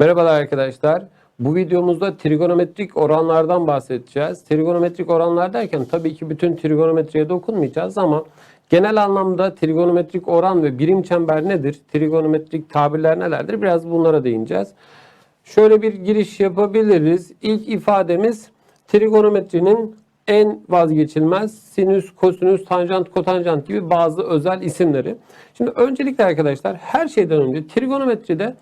Merhabalar arkadaşlar. Bu videomuzda trigonometrik oranlardan bahsedeceğiz. Trigonometrik oranlar derken tabii ki bütün trigonometriye dokunmayacağız ama genel anlamda trigonometrik oran ve birim çember nedir? Trigonometrik tabirler nelerdir? Biraz bunlara değineceğiz. Şöyle bir giriş yapabiliriz. İlk ifademiz trigonometrinin en vazgeçilmez sinüs, kosinüs, tanjant, kotanjant gibi bazı özel isimleri. Şimdi öncelikle arkadaşlar her şeyden önce trigonometride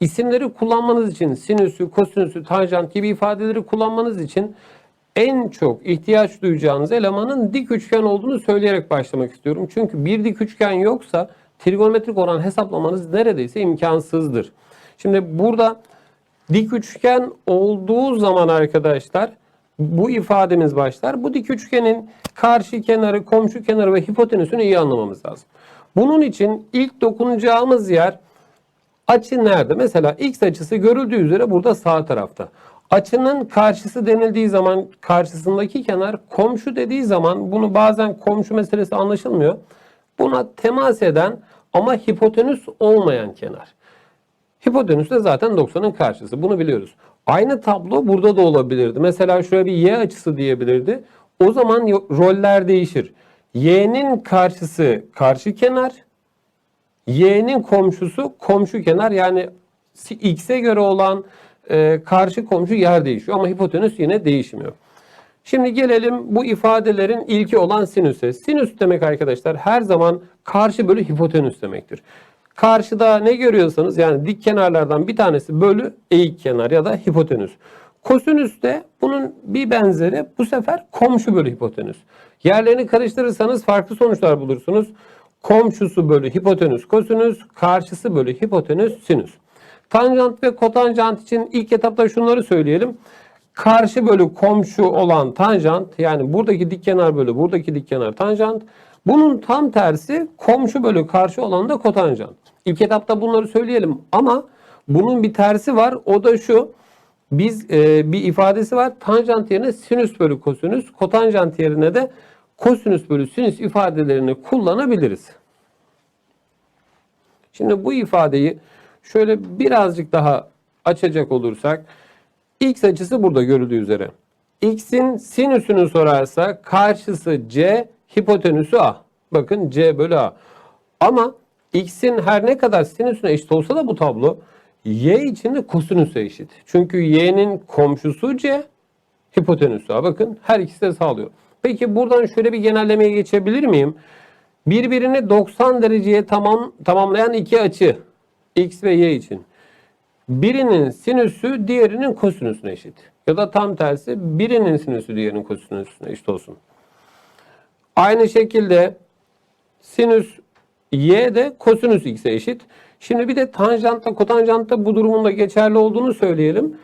isimleri kullanmanız için sinüsü, kosinüsü, tanjant gibi ifadeleri kullanmanız için en çok ihtiyaç duyacağınız elemanın dik üçgen olduğunu söyleyerek başlamak istiyorum. Çünkü bir dik üçgen yoksa trigonometrik oran hesaplamanız neredeyse imkansızdır. Şimdi burada dik üçgen olduğu zaman arkadaşlar bu ifademiz başlar. Bu dik üçgenin karşı kenarı, komşu kenarı ve hipotenüsünü iyi anlamamız lazım. Bunun için ilk dokunacağımız yer Açı nerede? Mesela x açısı görüldüğü üzere burada sağ tarafta. Açının karşısı denildiği zaman karşısındaki kenar komşu dediği zaman bunu bazen komşu meselesi anlaşılmıyor. Buna temas eden ama hipotenüs olmayan kenar. Hipotenüs de zaten 90'ın karşısı. Bunu biliyoruz. Aynı tablo burada da olabilirdi. Mesela şöyle bir y açısı diyebilirdi. O zaman roller değişir. Y'nin karşısı karşı kenar, y'nin komşusu komşu kenar yani x'e göre olan e, karşı komşu yer değişiyor ama hipotenüs yine değişmiyor. Şimdi gelelim bu ifadelerin ilki olan sinüse. Sinüs demek arkadaşlar her zaman karşı bölü hipotenüs demektir. Karşıda ne görüyorsanız yani dik kenarlardan bir tanesi bölü eğik kenar ya da hipotenüs. Kosinüs de bunun bir benzeri bu sefer komşu bölü hipotenüs. Yerlerini karıştırırsanız farklı sonuçlar bulursunuz. Komşusu bölü hipotenüs kosinüs, karşısı bölü hipotenüs sinüs. Tanjant ve kotanjant için ilk etapta şunları söyleyelim. Karşı bölü komşu olan tanjant yani buradaki dik kenar bölü buradaki dik kenar tanjant. Bunun tam tersi komşu bölü karşı olan da kotanjant. İlk etapta bunları söyleyelim ama bunun bir tersi var. O da şu. Biz e, bir ifadesi var. Tanjant yerine sinüs bölü kosinüs, kotanjant yerine de kosinüs bölü sinüs ifadelerini kullanabiliriz. Şimdi bu ifadeyi şöyle birazcık daha açacak olursak x açısı burada görüldüğü üzere. x'in sinüsünü sorarsa karşısı c, hipotenüsü a. Bakın c bölü a. Ama x'in her ne kadar sinüsüne eşit olsa da bu tablo y için de kosinüse eşit. Çünkü y'nin komşusu c, hipotenüsü a. Bakın her ikisi de sağlıyor. Peki buradan şöyle bir genellemeye geçebilir miyim? Birbirini 90 dereceye tamam tamamlayan iki açı x ve y için. Birinin sinüsü diğerinin kosinüsüne eşit. Ya da tam tersi birinin sinüsü diğerinin kosinüsüne eşit olsun. Aynı şekilde sinüs y de kosinüs x'e eşit. Şimdi bir de tanjantta kotanjantta bu durumun da geçerli olduğunu söyleyelim.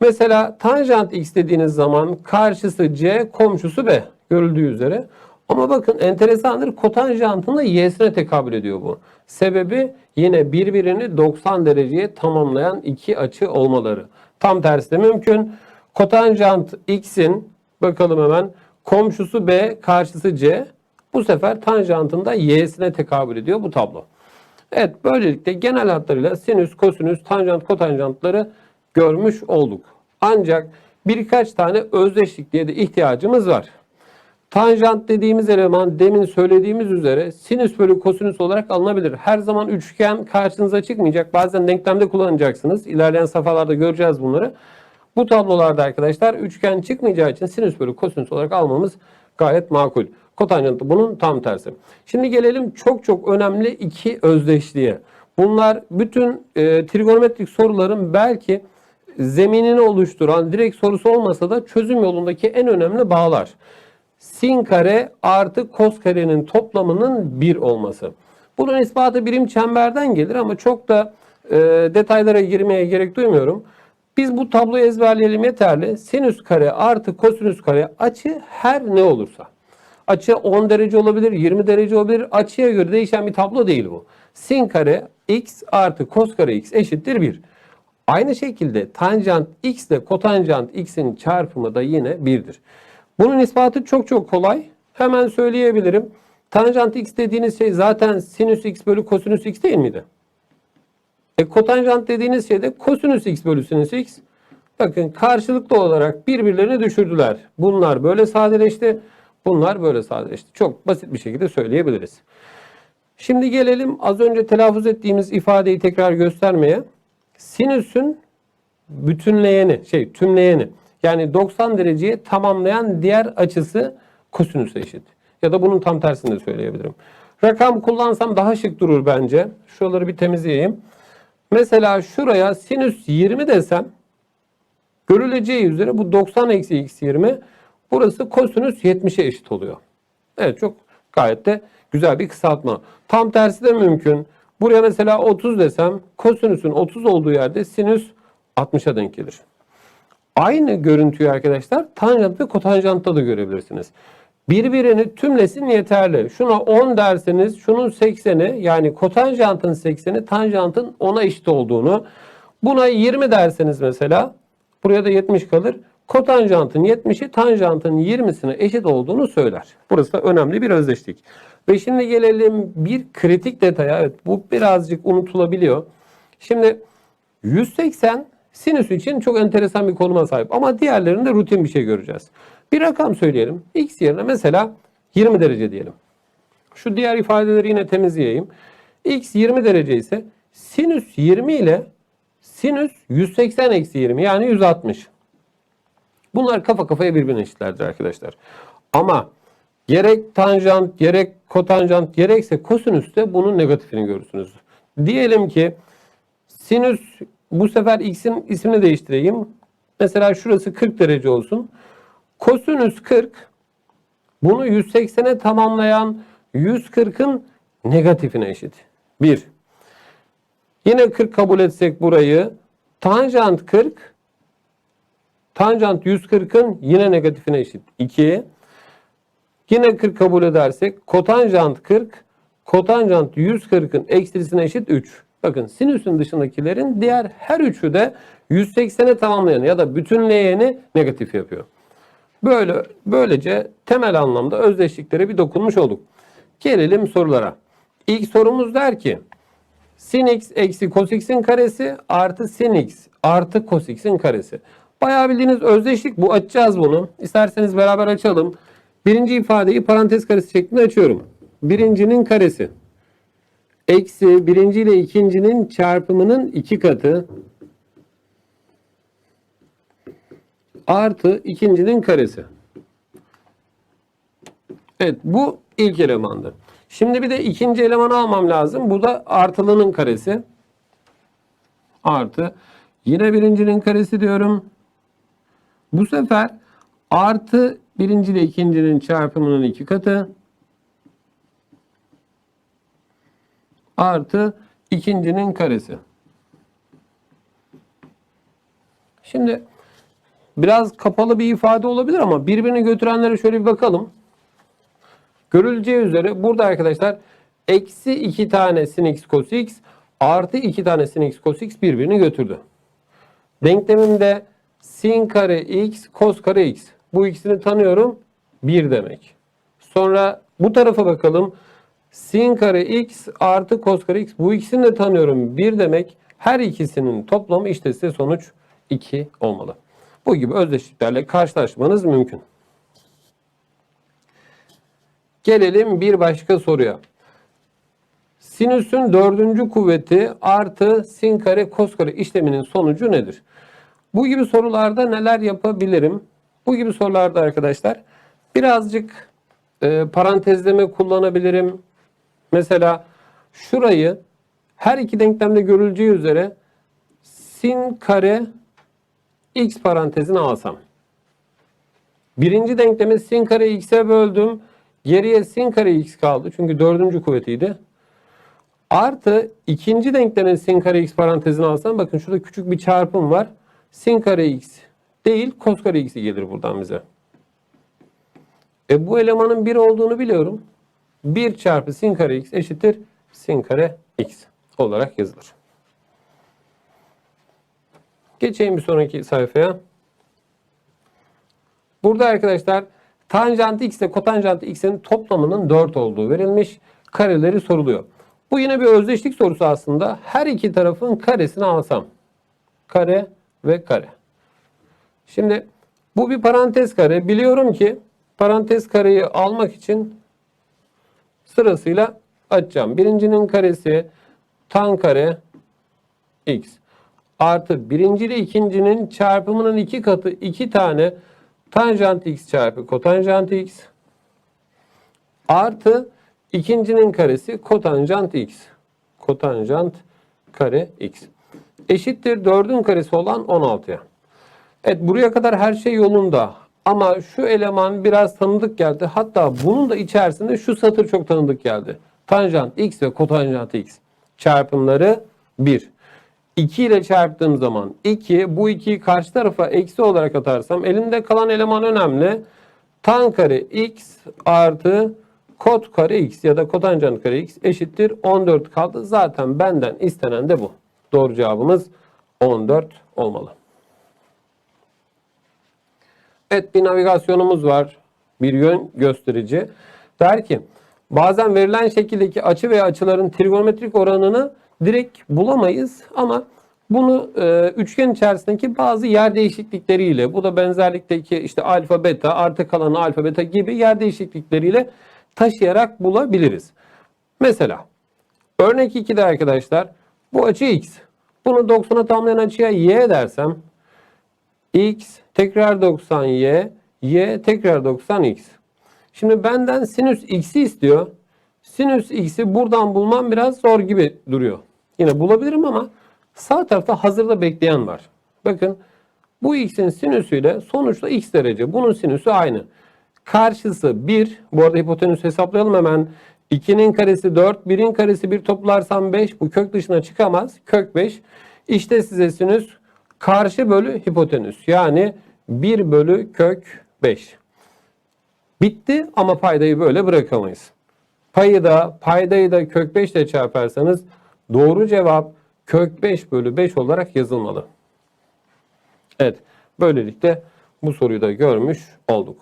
Mesela tanjant x dediğiniz zaman karşısı c, komşusu b görüldüğü üzere. Ama bakın enteresandır kotanjantın da y'sine tekabül ediyor bu. Sebebi yine birbirini 90 dereceye tamamlayan iki açı olmaları. Tam tersi de mümkün. Kotanjant x'in bakalım hemen komşusu b karşısı c. Bu sefer tanjantın da y'sine tekabül ediyor bu tablo. Evet böylelikle genel hatlarıyla sinüs, kosinüs, tanjant, kotanjantları görmüş olduk. Ancak birkaç tane özdeşlikliğe de ihtiyacımız var. Tanjant dediğimiz eleman demin söylediğimiz üzere sinüs bölü kosinüs olarak alınabilir. Her zaman üçgen karşınıza çıkmayacak. Bazen denklemde kullanacaksınız. İlerleyen safhalarda göreceğiz bunları. Bu tablolarda arkadaşlar üçgen çıkmayacağı için sinüs bölü kosinüs olarak almamız gayet makul. Kotanjant bunun tam tersi. Şimdi gelelim çok çok önemli iki özdeşliğe. Bunlar bütün e, trigonometrik soruların belki zeminini oluşturan direkt sorusu olmasa da çözüm yolundaki en önemli bağlar sin kare artı kos karenin toplamının 1 olması. Bunun ispatı birim çemberden gelir ama çok da e, detaylara girmeye gerek duymuyorum. Biz bu tabloyu ezberleyelim yeterli. Sinüs kare artı kosinüs kare açı her ne olursa. Açı 10 derece olabilir, 20 derece olabilir. Açıya göre değişen bir tablo değil bu. Sin kare x artı kos kare x eşittir 1. Aynı şekilde tanjant x ile kotanjant x'in çarpımı da yine 1'dir. Bunun ispatı çok çok kolay. Hemen söyleyebilirim. Tanjant x dediğiniz şey zaten sinüs x bölü kosinüs x değil miydi? E kotanjant dediğiniz şey de kosinüs x bölü sinüs x. Bakın karşılıklı olarak birbirlerini düşürdüler. Bunlar böyle sadeleşti. Bunlar böyle sadeleşti. Çok basit bir şekilde söyleyebiliriz. Şimdi gelelim az önce telaffuz ettiğimiz ifadeyi tekrar göstermeye. Sinüsün bütünleyeni, şey tümleyeni yani 90 dereceye tamamlayan diğer açısı kosinüse eşit. Ya da bunun tam tersini de söyleyebilirim. Rakam kullansam daha şık durur bence. Şuraları bir temizleyeyim. Mesela şuraya sinüs 20 desem görüleceği üzere bu 90 eksi x 20 burası kosinüs 70'e eşit oluyor. Evet çok gayet de güzel bir kısaltma. Tam tersi de mümkün. Buraya mesela 30 desem kosinüsün 30 olduğu yerde sinüs 60'a denk gelir. Aynı görüntüyü arkadaşlar tanjant ve kotanjantta da görebilirsiniz. Birbirini tümlesin yeterli. Şuna 10 derseniz şunun 80'i yani kotanjantın 80'i tanjantın 10'a eşit olduğunu. Buna 20 derseniz mesela buraya da 70 kalır. Kotanjantın 70'i tanjantın 20'sine eşit olduğunu söyler. Burası da önemli bir özdeşlik. Ve şimdi gelelim bir kritik detaya. Evet bu birazcık unutulabiliyor. Şimdi 180 sinüs için çok enteresan bir konuma sahip ama diğerlerinde rutin bir şey göreceğiz. Bir rakam söyleyelim. X yerine mesela 20 derece diyelim. Şu diğer ifadeleri yine temizleyeyim. X 20 derece ise sinüs 20 ile sinüs 180 eksi 20 yani 160. Bunlar kafa kafaya birbirine eşitlerdir arkadaşlar. Ama gerek tanjant, gerek kotanjant, gerekse kosinüste bunun negatifini görürsünüz. Diyelim ki sinüs bu sefer x'in ismini değiştireyim. Mesela şurası 40 derece olsun. Kosinüs 40 bunu 180'e tamamlayan 140'ın negatifine eşit. 1. Yine 40 kabul etsek burayı. Tanjant 40 tanjant 140'ın yine negatifine eşit. 2. Yine 40 kabul edersek kotanjant 40 kotanjant 140'ın eksilisine eşit 3. Bakın sinüsün dışındakilerin diğer her üçü de 180'e tamamlayan ya da bütünleyeni negatif yapıyor. Böyle böylece temel anlamda özdeşliklere bir dokunmuş olduk. Gelelim sorulara. İlk sorumuz der ki sin x eksi cos x'in karesi artı sin x artı cos x'in karesi. Bayağı bildiğiniz özdeşlik bu. Açacağız bunu. İsterseniz beraber açalım. Birinci ifadeyi parantez karesi şeklinde açıyorum. Birincinin karesi. Eksi birinci ile ikincinin çarpımının iki katı. Artı ikincinin karesi. Evet bu ilk elemandı. Şimdi bir de ikinci elemanı almam lazım. Bu da artılının karesi. Artı. Yine birincinin karesi diyorum. Bu sefer artı birinci ile ikincinin çarpımının iki katı. Artı ikincinin karesi. Şimdi biraz kapalı bir ifade olabilir ama birbirini götürenlere şöyle bir bakalım. Görüleceği üzere burada arkadaşlar eksi 2 tane sin x cos x artı 2 tane sin x cos x birbirini götürdü. Denklemimde sin kare x cos kare x. Bu ikisini tanıyorum. 1 demek. Sonra bu tarafa bakalım. Sin kare x artı cos kare x. Bu ikisini de tanıyorum. 1 demek. Her ikisinin toplamı işte size sonuç 2 olmalı. Bu gibi özdeşliklerle karşılaşmanız mümkün. Gelelim bir başka soruya. Sinüsün dördüncü kuvveti artı sin kare kos kare işleminin sonucu nedir? Bu gibi sorularda neler yapabilirim? Bu gibi sorularda arkadaşlar birazcık e, parantezleme kullanabilirim. Mesela şurayı her iki denklemde görüleceği üzere sin kare x parantezine alsam. Birinci denklemi sin kare x'e böldüm. Geriye sin kare x kaldı. Çünkü dördüncü kuvvetiydi. Artı ikinci denklemin sin kare x parantezine alsam bakın şurada küçük bir çarpım var. Sin kare x değil cos kare x'i gelir buradan bize. E bu elemanın 1 olduğunu biliyorum. 1 çarpı sin kare x eşittir sin kare x olarak yazılır. Geçeyim bir sonraki sayfaya. Burada arkadaşlar tanjant x ile kotanjant x'in toplamının 4 olduğu verilmiş. Kareleri soruluyor. Bu yine bir özdeşlik sorusu aslında. Her iki tarafın karesini alsam. Kare ve kare. Şimdi bu bir parantez kare. Biliyorum ki parantez kareyi almak için sırasıyla açacağım. Birincinin karesi tan kare x artı birinci ile ikincinin çarpımının iki katı iki tane tanjant x çarpı kotanjant x artı ikincinin karesi kotanjant x. Kotanjant kare x. Eşittir 4'ün karesi olan 16'ya. Evet buraya kadar her şey yolunda. Ama şu eleman biraz tanıdık geldi. Hatta bunun da içerisinde şu satır çok tanıdık geldi. Tanjant x ve kotanjant x çarpımları 1. 2 ile çarptığım zaman 2, bu 2'yi karşı tarafa eksi olarak atarsam elimde kalan eleman önemli. Tan kare x artı kot kare x ya da kotanjant kare x eşittir 14 kaldı. Zaten benden istenen de bu. Doğru cevabımız 14 olmalı. Evet bir navigasyonumuz var. Bir yön gösterici. Der ki bazen verilen şekildeki açı veya açıların trigonometrik oranını direkt bulamayız ama bunu e, üçgen içerisindeki bazı yer değişiklikleriyle bu da benzerlikteki işte alfa beta artı kalanı alfa beta gibi yer değişiklikleriyle taşıyarak bulabiliriz. Mesela örnek 2'de arkadaşlar bu açı x. Bunu 90'a tamamlayan açıya y dersem x tekrar 90y, y tekrar 90x. Şimdi benden sinüs x'i istiyor. Sinüs x'i buradan bulmam biraz zor gibi duruyor. Yine bulabilirim ama sağ tarafta hazırda bekleyen var. Bakın bu x'in sinüsüyle sonuçta x derece. Bunun sinüsü aynı. Karşısı 1. Bu arada hipotenüs hesaplayalım hemen. 2'nin karesi 4, 1'in karesi 1 toplarsam 5. Bu kök dışına çıkamaz. Kök 5. İşte size sinüs karşı bölü hipotenüs. Yani 1 bölü kök 5. Bitti ama paydayı böyle bırakamayız. Payı da paydayı da kök 5 ile çarparsanız doğru cevap kök 5 bölü 5 olarak yazılmalı. Evet böylelikle bu soruyu da görmüş olduk.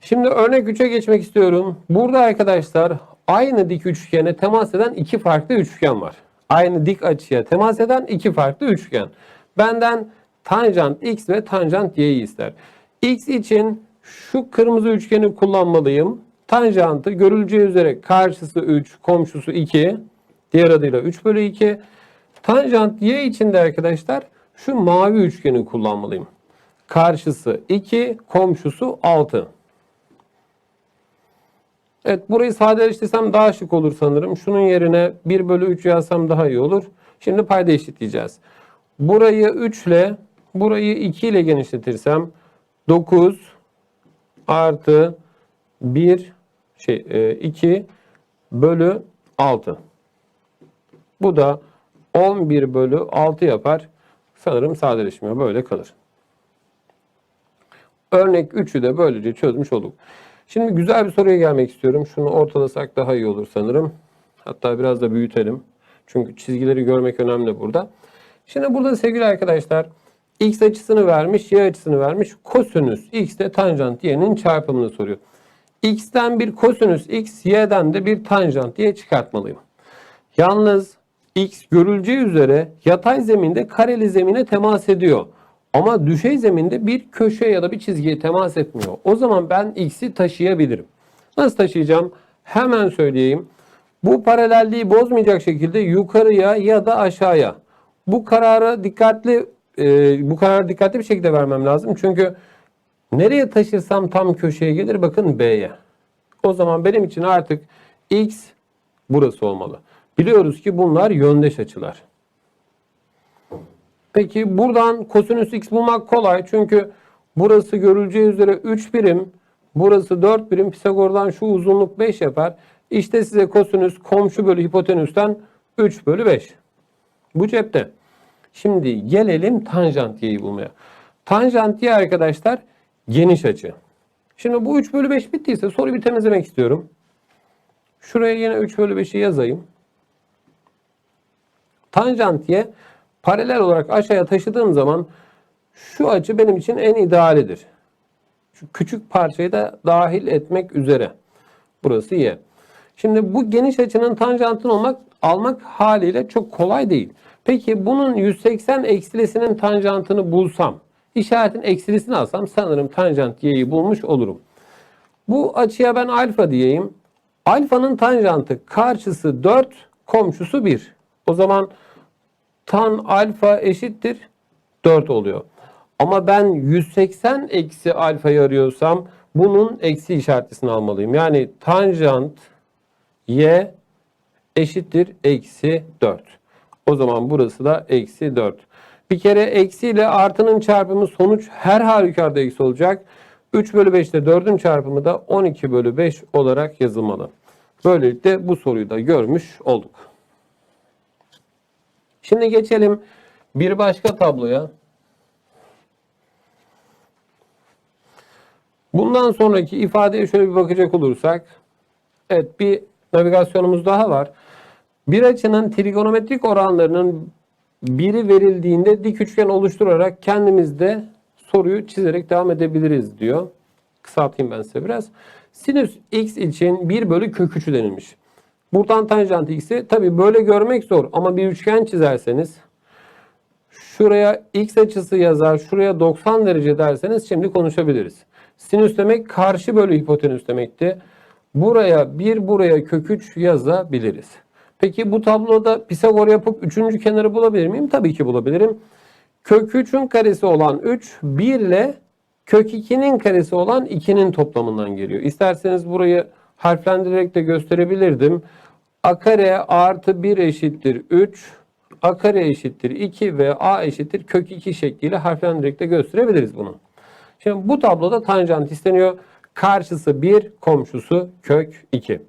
Şimdi örnek 3'e geçmek istiyorum. Burada arkadaşlar aynı dik üçgene temas eden iki farklı üçgen var. Aynı dik açıya temas eden iki farklı üçgen. Benden tanjant x ve tanjant y'yi ister. x için şu kırmızı üçgeni kullanmalıyım. Tanjantı görüleceği üzere karşısı 3, komşusu 2. Diğer adıyla 3 bölü 2. Tanjant y için de arkadaşlar şu mavi üçgeni kullanmalıyım. Karşısı 2, komşusu 6. Evet burayı sadeleştirsem daha şık olur sanırım. Şunun yerine 1 bölü 3 yazsam daha iyi olur. Şimdi payda eşitleyeceğiz. Burayı 3 ile burayı 2 ile genişletirsem 9 artı 1 şey 2 bölü 6. Bu da 11 bölü 6 yapar. Sanırım sadeleşmiyor. Böyle kalır. Örnek 3'ü de böylece çözmüş olduk. Şimdi güzel bir soruya gelmek istiyorum. Şunu ortalasak daha iyi olur sanırım. Hatta biraz da büyütelim. Çünkü çizgileri görmek önemli burada. Şimdi burada sevgili arkadaşlar x açısını vermiş, y açısını vermiş. Kosinüs x de tanjant y'nin çarpımını soruyor. x'ten bir kosinüs x, y'den de bir tanjant y çıkartmalıyım. Yalnız x görüleceği üzere yatay zeminde kareli zemine temas ediyor. Ama düşey zeminde bir köşe ya da bir çizgiye temas etmiyor. O zaman ben x'i taşıyabilirim. Nasıl taşıyacağım? Hemen söyleyeyim. Bu paralelliği bozmayacak şekilde yukarıya ya da aşağıya. Bu kararı dikkatli e, bu kararı dikkatli bir şekilde vermem lazım. Çünkü nereye taşırsam tam köşeye gelir bakın B'ye. O zaman benim için artık x burası olmalı. Biliyoruz ki bunlar yöndeş açılar. Peki buradan kosinüs x bulmak kolay. Çünkü burası görüleceği üzere 3 birim. Burası 4 birim. Pisagor'dan şu uzunluk 5 yapar. İşte size kosinüs komşu bölü hipotenüsten 3 bölü 5. Bu cepte. Şimdi gelelim tanjant y'yi bulmaya. Tanjant y arkadaşlar geniş açı. Şimdi bu 3 bölü 5 bittiyse soruyu bir temizlemek istiyorum. Şuraya yine 3 bölü 5'i yazayım. Tanjant y paralel olarak aşağıya taşıdığım zaman şu açı benim için en idealidir. Şu küçük parçayı da dahil etmek üzere. Burası y. Şimdi bu geniş açının tanjantını olmak, almak haliyle çok kolay değil. Peki bunun 180 eksilisinin tanjantını bulsam, işaretin eksilisini alsam sanırım tanjant y'yi bulmuş olurum. Bu açıya ben alfa diyeyim. Alfanın tanjantı karşısı 4, komşusu 1. O zaman tan alfa eşittir 4 oluyor. Ama ben 180 eksi alfayı arıyorsam bunun eksi işaretlisini almalıyım. Yani tanjant y eşittir eksi 4. O zaman burası da eksi 4. Bir kere eksi ile artının çarpımı sonuç her halükarda eksi olacak. 3 bölü 5 ile 4'ün çarpımı da 12 bölü 5 olarak yazılmalı. Böylelikle bu soruyu da görmüş olduk. Şimdi geçelim bir başka tabloya. Bundan sonraki ifadeye şöyle bir bakacak olursak. Evet bir navigasyonumuz daha var. Bir açının trigonometrik oranlarının biri verildiğinde dik üçgen oluşturarak kendimizde soruyu çizerek devam edebiliriz diyor. Kısaltayım ben size biraz. Sinüs x için 1 bölü kök 3 denilmiş. Buradan tanjant x'i tabi böyle görmek zor ama bir üçgen çizerseniz şuraya x açısı yazar, şuraya 90 derece derseniz şimdi konuşabiliriz. Sinüs demek karşı bölü hipotenüs demekti. Buraya 1 buraya kök 3 yazabiliriz. Peki bu tabloda Pisagor yapıp üçüncü kenarı bulabilir miyim? Tabii ki bulabilirim. Kök 3'ün karesi olan 3 1 ile kök 2'nin karesi olan 2'nin toplamından geliyor. İsterseniz burayı harflendirerek de gösterebilirdim. A kare artı 1 eşittir 3. A kare eşittir 2 ve A eşittir kök 2 şekliyle harflendirerek de gösterebiliriz bunu. Şimdi bu tabloda tanjant isteniyor. Karşısı 1, komşusu kök 2.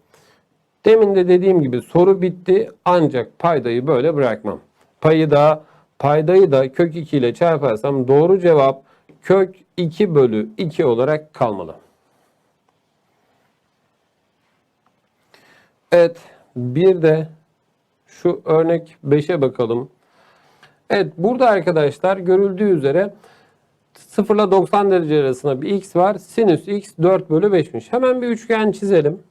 Demin de dediğim gibi soru bitti ancak paydayı böyle bırakmam. Payı da paydayı da kök 2 ile çarparsam doğru cevap kök 2 bölü 2 olarak kalmalı. Evet bir de şu örnek 5'e bakalım. Evet burada arkadaşlar görüldüğü üzere 0 ile 90 derece arasında bir x var. Sinüs x 4 bölü 5'miş. Hemen bir üçgen çizelim.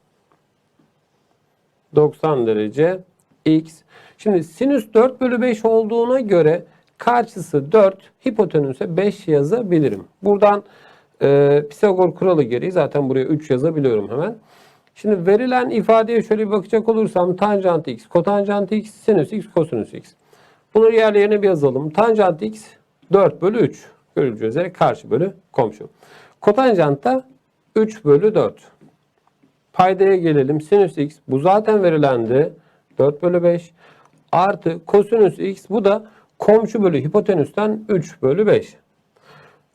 90 derece x. Şimdi sinüs 4 bölü 5 olduğuna göre karşısı 4, hipotenüse 5 yazabilirim. Buradan e, Pisagor kuralı gereği zaten buraya 3 yazabiliyorum hemen. Şimdi verilen ifadeye şöyle bir bakacak olursam tanjant x, kotanjant x, sinüs x, kosinüs x. Bunları yerlerine bir yazalım. Tanjant x 4 bölü 3. Görüleceği üzere karşı bölü komşu. Kotanjant da 3 bölü 4. Paydaya gelelim. Sinüs x bu zaten verilendi. 4 bölü 5 artı kosinüs x bu da komşu bölü hipotenüsten 3 bölü 5.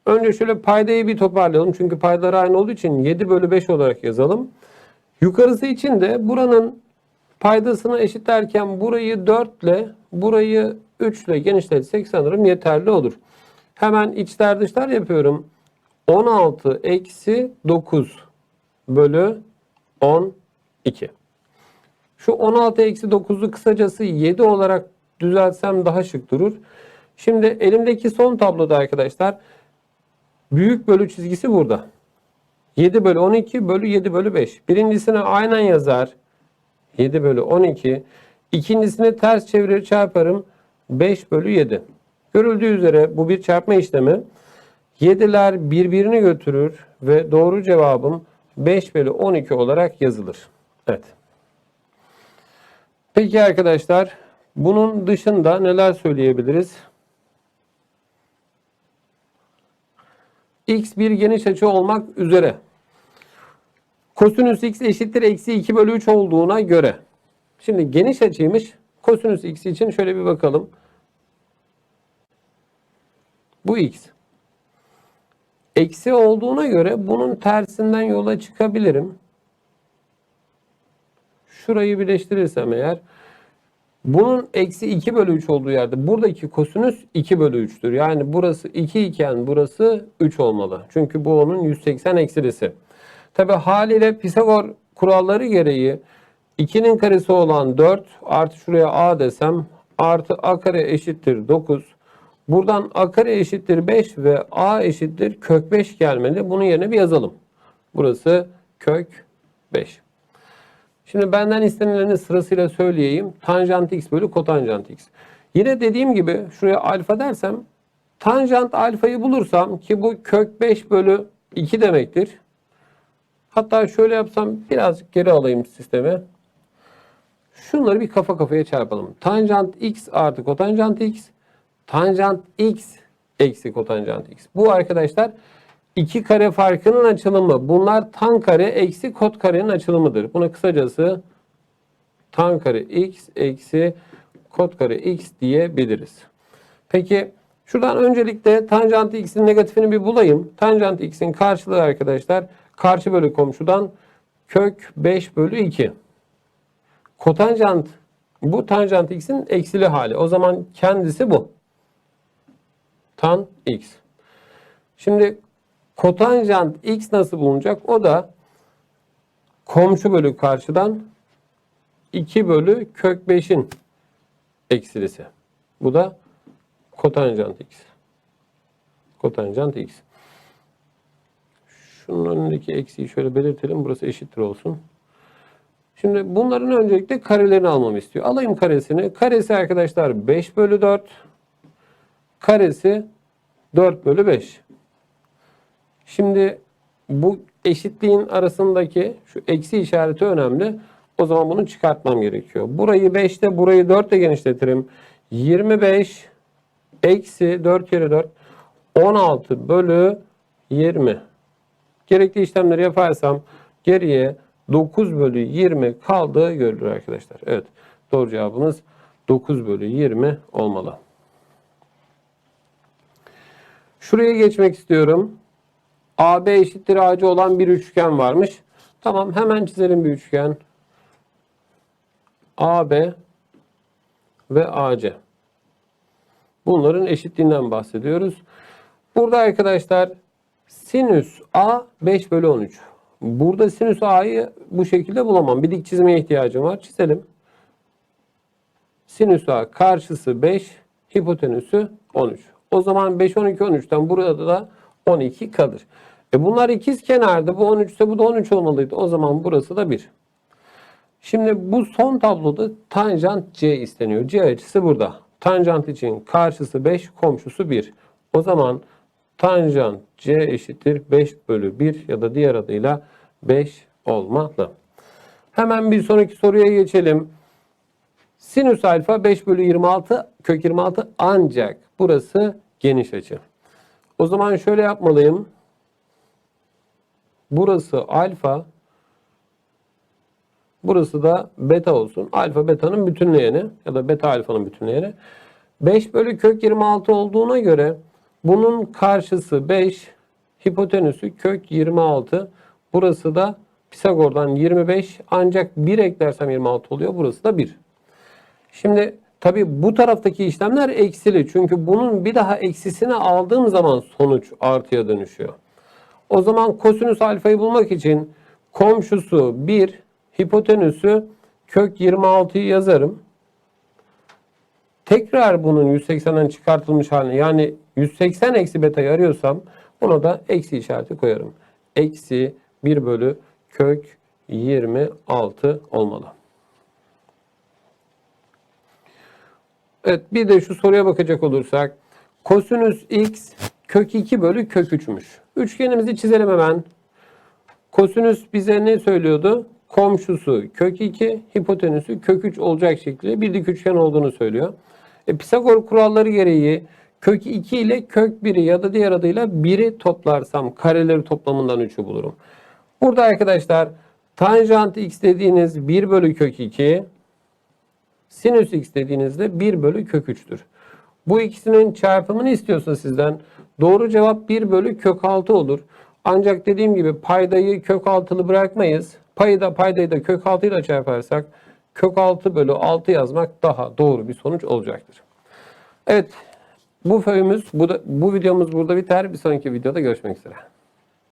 Önce şöyle paydayı bir toparlayalım. Çünkü paydalar aynı olduğu için 7 bölü 5 olarak yazalım. Yukarısı için de buranın paydasını eşitlerken burayı 4 ile burayı 3 ile genişletsek sanırım yeterli olur. Hemen içler dışlar yapıyorum. 16 eksi 9 bölü 12. Şu 16 eksi 9'u kısacası 7 olarak düzeltsem daha şık durur. Şimdi elimdeki son tabloda arkadaşlar büyük bölü çizgisi burada. 7 bölü 12 bölü 7 bölü 5. Birincisine aynen yazar. 7 bölü 12. İkincisini ters çevirir çarparım. 5 bölü 7. Görüldüğü üzere bu bir çarpma işlemi. 7'ler birbirini götürür ve doğru cevabım 5 bölü 12 olarak yazılır. Evet. Peki arkadaşlar bunun dışında neler söyleyebiliriz? X bir geniş açı olmak üzere. Kosinüs x eşittir eksi 2 bölü 3 olduğuna göre. Şimdi geniş açıymış. Kosinüs x için şöyle bir bakalım. Bu x. Eksi olduğuna göre bunun tersinden yola çıkabilirim. Şurayı birleştirirsem eğer bunun eksi 2 bölü 3 olduğu yerde buradaki kosinüs 2 bölü 3'tür. Yani burası 2 iken burası 3 olmalı. Çünkü bu onun 180 eksilisi. Tabi haliyle Pisagor kuralları gereği 2'nin karesi olan 4 artı şuraya a desem artı a kare eşittir 9. Buradan a kare eşittir 5 ve a eşittir kök 5 gelmeli. Bunun yerine bir yazalım. Burası kök 5. Şimdi benden istenileni sırasıyla söyleyeyim. Tanjant x bölü kotanjant x. Yine dediğim gibi şuraya alfa dersem tanjant alfayı bulursam ki bu kök 5 bölü 2 demektir. Hatta şöyle yapsam birazcık geri alayım sistemi. Şunları bir kafa kafaya çarpalım. Tanjant x artı kotanjant x. Tanjant x eksi kotanjant x. Bu arkadaşlar iki kare farkının açılımı. Bunlar tan kare eksi kot karenin açılımıdır. Buna kısacası tan kare x eksi kot kare x diyebiliriz. Peki şuradan öncelikle tanjant x'in negatifini bir bulayım. Tanjant x'in karşılığı arkadaşlar karşı bölü komşudan kök 5 bölü 2. Kotanjant bu tanjant x'in eksili hali. O zaman kendisi bu. Tan x. Şimdi kotanjant x nasıl bulunacak? O da komşu bölü karşıdan 2 bölü kök 5'in eksilisi. Bu da kotanjant x. Kotanjant x. Şunun önündeki eksiği şöyle belirtelim. Burası eşittir olsun. Şimdi bunların öncelikle karelerini almamı istiyor. Alayım karesini. Karesi arkadaşlar 5 bölü 4. Karesi 4 bölü 5. Şimdi bu eşitliğin arasındaki şu eksi işareti önemli. O zaman bunu çıkartmam gerekiyor. Burayı 5 ile burayı 4 ile genişletirim. 25 eksi 4 kere 4 16 bölü 20. Gerekli işlemleri yaparsam geriye 9 bölü 20 kaldığı görülür arkadaşlar. Evet doğru cevabımız 9 bölü 20 olmalı. Şuraya geçmek istiyorum. AB eşittir AC olan bir üçgen varmış. Tamam hemen çizelim bir üçgen. AB ve AC. Bunların eşitliğinden bahsediyoruz. Burada arkadaşlar sinüs A 5 bölü 13. Burada sinüs A'yı bu şekilde bulamam. Bir dik çizmeye ihtiyacım var. Çizelim. Sinüs A karşısı 5, hipotenüsü 13. O zaman 5, 12, 13'ten burada da 12 kalır. E bunlar ikiz kenarda. Bu 13 ise bu da 13 olmalıydı. O zaman burası da 1. Şimdi bu son tabloda tanjant C isteniyor. C açısı burada. Tanjant için karşısı 5, komşusu 1. O zaman tanjant C eşittir 5 bölü 1 ya da diğer adıyla 5 olmalı. Hemen bir sonraki soruya geçelim. Sinüs alfa 5 bölü 26 kök 26 ancak burası geniş açı. O zaman şöyle yapmalıyım. Burası alfa. Burası da beta olsun. Alfa beta'nın bütünleyeni ya da beta alfanın bütünleyeni. 5 bölü kök 26 olduğuna göre bunun karşısı 5, hipotenüsü kök 26. Burası da Pisagor'dan 25 ancak 1 eklersem 26 oluyor. Burası da 1. Şimdi tabi bu taraftaki işlemler eksili. Çünkü bunun bir daha eksisini aldığım zaman sonuç artıya dönüşüyor. O zaman kosinüs alfayı bulmak için komşusu 1, hipotenüsü kök 26'yı yazarım. Tekrar bunun 180'den çıkartılmış halini yani 180 eksi beta'yı arıyorsam buna da eksi işareti koyarım. Eksi 1 bölü kök 26 olmalı. Evet bir de şu soruya bakacak olursak. Kosinüs x kök 2 bölü kök 3'müş. Üçgenimizi çizelim hemen. Kosinüs bize ne söylüyordu? Komşusu kök 2, hipotenüsü kök 3 olacak şekilde bir dik üçgen olduğunu söylüyor. E, Pisagor kuralları gereği kök 2 ile kök 1'i ya da diğer adıyla 1'i toplarsam kareleri toplamından 3'ü bulurum. Burada arkadaşlar tanjant x dediğiniz 1 bölü kök 2, sinüs x dediğinizde 1 bölü kök 3'tür. Bu ikisinin çarpımını istiyorsa sizden doğru cevap 1 bölü kök 6 olur. Ancak dediğim gibi paydayı kök 6'lı bırakmayız. Payı da paydayı da kök 6 ile çarparsak kök 6 bölü 6 yazmak daha doğru bir sonuç olacaktır. Evet bu föyümüz, bu, da, bu videomuz burada biter. Bir sonraki videoda görüşmek üzere.